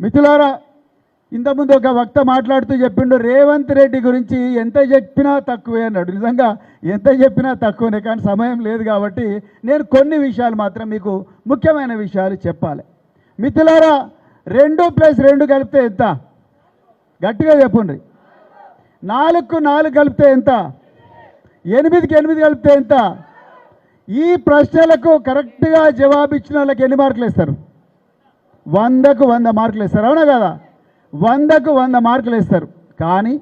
మిత్రులారా ఇంతకుముందు ఒక వక్త మాట్లాడుతూ చెప్పిండు రేవంత్ రెడ్డి గురించి ఎంత చెప్పినా తక్కువే అన్నాడు. నిజంగా ఎంత చెప్పినా తక్కువనే కానీ సమయం లేదు కాబట్టి నేను కొన్ని విషయాలు మాత్రం మీకు ముఖ్యమైన విషయాలు చెప్పాలి. మిత్రులారా రెండు ప్లస్ రెండు కలిపితే ఎంత? గట్టిగా చెప్పండి. నాలుగుకు నాలుగు కలిపితే ఎంత? ఎనిమిదికి ఎనిమిది కలిపితే ఎంత? ఈ ప్రశ్నలకు కరెక్ట్గా జవాబు ఇచ్చిన వాళ్ళకి ఎన్ని మార్కులు ఇస్తారు వందకు వంద మార్కులు ఇస్తారు అవునా కదా? వందకు వంద మార్కులు ఇస్తారు కానీ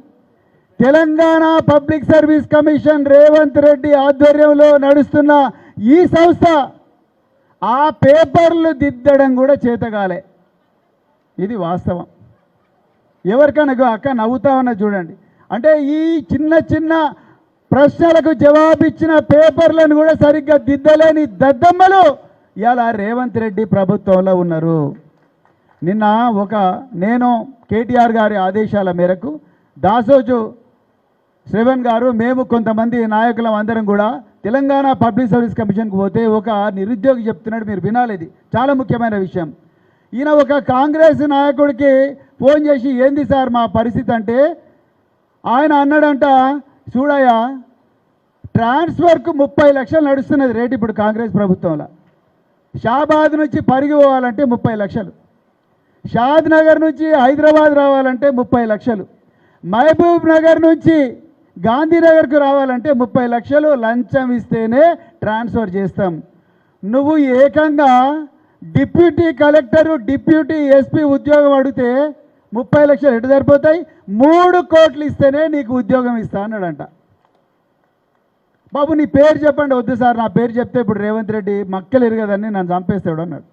Telangana public service commission Revanth Reddy ఆధ్వర్యంలో నడుస్తున్న ఈ సంస్థ ఆ పేపర్లు దిద్దడం కూడా చేతగాలే. ఇది వాస్తవం. ఎవరికైనా అక్క నవ్వుతా చూడండి. అంటే ఈ చిన్న చిన్న ప్రశ్నలకు జవాబిచ్చిన పేపర్లను కూడా సరిగ్గా దిద్దలేని దద్దమ్మలు ఇలా రేవంత్ రెడ్డి ప్రభుత్వంలో ఉన్నారు. నిన్న ఒక నేను కేటీఆర్ గారి ఆదేశాల మేరకు దాసోజు శ్రవణ్ గారు మేము కొంతమంది నాయకులం అందరం కూడా తెలంగాణ పబ్లిక్ సర్వీస్ కమిషన్కి పోతే ఒక నిరుద్యోగి చెప్తున్నాడు మీరు వినాలేది చాలా ముఖ్యమైన విషయం. ఈయన ఒక కాంగ్రెస్ నాయకుడికి ఫోన్ చేసి ఏంది సార్ మా పరిస్థితి అంటే? ఆయన అన్నాడంట చూడయ్యా ట్రాన్స్ఫర్కు ముప్పై లక్షలు నడుస్తున్నది రేటు ఇప్పుడు కాంగ్రెస్ ప్రభుత్వంలో. షాబాద్ నుంచి పరిగి పోవాలంటే ముప్పై లక్షలు. షాద్ నగర్ నుంచి హైదరాబాద్ రావాలంటే ముప్పై లక్షలు. మహబూబ్ నగర్ నుంచి గాంధీనగర్కు రావాలంటే ముప్పై లక్షలు. లంచం ఇస్తేనే ట్రాన్స్ఫర్ చేస్తాం. నువ్వు ఏకంగా డిప్యూటీ కలెక్టరు డిప్యూటీ ఎస్పీ ఉద్యోగం అడిగితే ముప్పై లక్షలు ఎటు సరిపోతాయి? మూడు కోట్లు ఇస్తేనే నీకు ఉద్యోగం ఇస్తా అన్నాడంట. బాబు నీ పేరు చెప్పండి. వద్దు సార్ నా పేరు చెప్తే ఇప్పుడు రేవంత్ రెడ్డి మక్కలు ఇరగదని నన్ను చంపేస్తాడు అన్నాడు.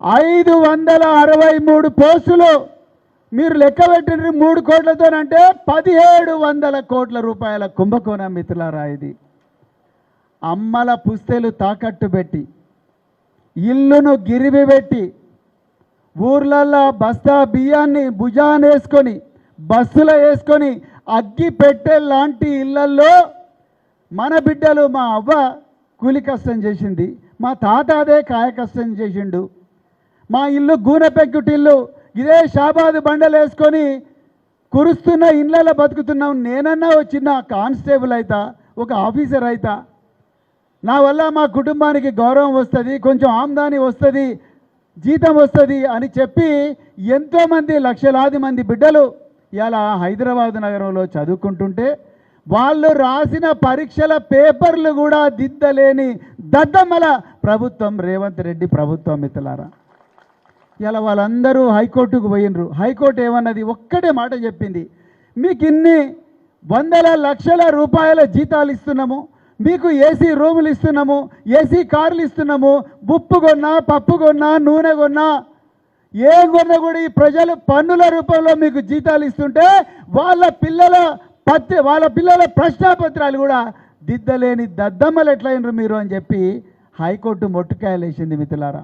ఐదు వందల అరవై మూడు పోస్టులు మీరు లెక్క పెట్టిన మూడు కోట్లతోనంటే పదిహేడు వందల కోట్ల రూపాయల కుంభకోణం మిత్రులారా ఇది. అమ్మల పుస్తెలు తాకట్టు పెట్టి ఇల్లును గిరివి పెట్టి ఊర్లల్లో బస్తా బియ్యాన్ని భుజాన వేసుకొని బస్సులో వేసుకొని అగ్గి పెట్టే లాంటి ఇళ్ళల్లో మన బిడ్డలు మా అవ్వ కూలి కష్టం చేసింది మా తాత అదే కాయ కష్టం చేసిండు. మా ఇల్లు గూనెపెక్కుటిల్లు ఇదే షాబాదు బండలు వేసుకొని కురుస్తున్న ఇళ్ళలో బతుకుతున్నాం. నేనన్నా వచ్చిన చిన్న కానిస్టేబుల్ అవుతా ఒక ఆఫీసర్ అవుతా నా వల్ల మా కుటుంబానికి గౌరవం వస్తుంది కొంచెం ఆమ్దాని వస్తుంది జీతం వస్తుంది అని చెప్పి ఎంతోమంది లక్షలాది మంది బిడ్డలు ఇలా హైదరాబాద్ నగరంలో చదువుకుంటుంటే వాళ్ళు రాసిన పరీక్షల పేపర్లు కూడా దిద్దలేని దద్దమ్మల ప్రభుత్వం రేవంత్ రెడ్డి ప్రభుత్వం మిత్రులారా. ఇలా వాళ్ళందరూ హైకోర్టుకు పోయినరు. హైకోర్టు ఏమన్నది? ఒక్కటే మాట చెప్పింది. మీకు ఇన్ని వందల లక్షల రూపాయల జీతాలు ఇస్తున్నాము మీకు ఏసీ రూములు ఇస్తున్నాము ఏసీ కార్లు ఇస్తున్నాము బుప్పు కొన్నా పప్పు కొన్నా నూనె కొన్నా ఏం కొన్నా కూడా ఈ ప్రజలు పన్నుల రూపంలో మీకు జీతాలు ఇస్తుంటే వాళ్ళ పిల్లల పత్తి వాళ్ళ పిల్లల ప్రశ్నాపత్రాలు కూడా దిద్దలేని దద్దమ్మలు ఎట్లయినరు మీరు అని చెప్పి హైకోర్టు మొట్టుకాయలు వేసింది మిత్రులారా.